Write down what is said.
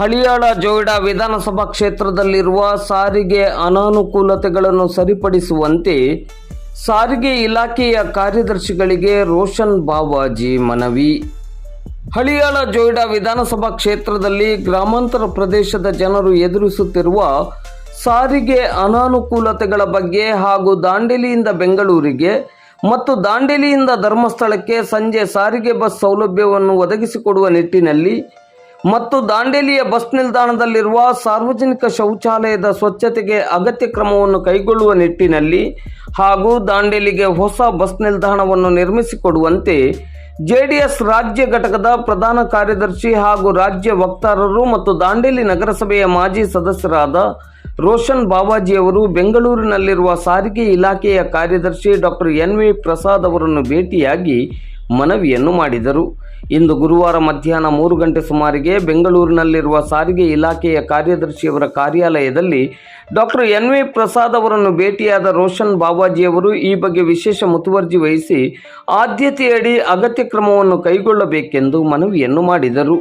ಹಳಿಯಾಳ ಜೋಯಿಡಾ ವಿಧಾನಸಭಾ ಕ್ಷೇತ್ರದಲ್ಲಿರುವ ಸಾರಿಗೆ ಅನಾನುಕೂಲತೆಗಳನ್ನು ಸರಿಪಡಿಸುವಂತೆ ಸಾರಿಗೆ ಇಲಾಖೆಯ ಕಾರ್ಯದರ್ಶಿಗಳಿಗೆ ರೋಷನ್ ಬಾವಾಜಿ ಮನವಿ. ಹಳಿಯಾಳ ಜೋಯಿಡಾ ವಿಧಾನಸಭಾ ಕ್ಷೇತ್ರದಲ್ಲಿ ಗ್ರಾಮಾಂತರ ಪ್ರದೇಶದ ಜನರು ಎದುರಿಸುತ್ತಿರುವ ಸಾರಿಗೆ ಅನಾನುಕೂಲತೆಗಳ ಬಗ್ಗೆ ಹಾಗೂ ದಾಂಡೇಲಿಯಿಂದ ಬೆಂಗಳೂರಿಗೆ ಮತ್ತು ದಾಂಡೇಲಿಯಿಂದ ಧರ್ಮಸ್ಥಳಕ್ಕೆ ಸಂಜೆ ಸಾರಿಗೆ ಬಸ್ ಸೌಲಭ್ಯವನ್ನು ಒದಗಿಸಿಕೊಡುವ ನಿಟ್ಟಿನಲ್ಲಿ ಮತ್ತು ದಾಂಡೇಲಿಯ ಬಸ್ ನಿಲ್ದಾಣದಲ್ಲಿರುವ ಸಾರ್ವಜನಿಕ ಶೌಚಾಲಯದ ಸ್ವಚ್ಛತೆಗೆ ಅಗತ್ಯ ಕ್ರಮವನ್ನು ಕೈಗೊಳ್ಳುವ ನಿಟ್ಟಿನಲ್ಲಿ ಹಾಗೂ ದಾಂಡೇಲಿಗೆ ಹೊಸ ಬಸ್ ನಿಲ್ದಾಣವನ್ನು ನಿರ್ಮಿಸಿಕೊಡುವಂತೆ ಜೆಡಿಎಸ್ ರಾಜ್ಯ ಘಟಕದ ಪ್ರಧಾನ ಕಾರ್ಯದರ್ಶಿ ಹಾಗೂ ರಾಜ್ಯ ವಕ್ತಾರರು ಮತ್ತು ದಾಂಡೇಲಿ ನಗರಸಭೆಯ ಮಾಜಿ ಸದಸ್ಯರಾದ ರೋಷನ್ ಬಾವಾಜಿಯವರು ಬೆಂಗಳೂರಿನಲ್ಲಿರುವ ಸಾರಿಗೆ ಇಲಾಖೆಯ ಕಾರ್ಯದರ್ಶಿ ಡಾಕ್ಟರ್ ಎನ್ ವಿ ಪ್ರಸಾದ್ ಅವರನ್ನು ಭೇಟಿಯಾಗಿ ಮನವಿಯನ್ನು ಮಾಡಿದರು. ಇಂದು ಗುರುವಾರ ಮಧ್ಯಾಹ್ನ ಮೂರು ಗಂಟೆ ಸುಮಾರಿಗೆ ಬೆಂಗಳೂರಿನಲ್ಲಿರುವ ಸಾರಿಗೆ ಇಲಾಖೆಯ ಕಾರ್ಯದರ್ಶಿಯವರ ಕಾರ್ಯಾಲಯದಲ್ಲಿ ಡಾಕ್ಟರ್ ಎನ್ ವಿ ಪ್ರಸಾದ್ ಅವರನ್ನು ಭೇಟಿಯಾದ ರೋಷನ್ ಬಾಬಾಜಿಯವರು ಈ ಬಗ್ಗೆ ವಿಶೇಷ ಮುತುವರ್ಜಿ ವಹಿಸಿ ಆದ್ಯತೆಯಡಿ ಅಗತ್ಯ ಕ್ರಮವನ್ನು ಕೈಗೊಳ್ಳಬೇಕೆಂದು ಮನವಿಯನ್ನು ಮಾಡಿದರು.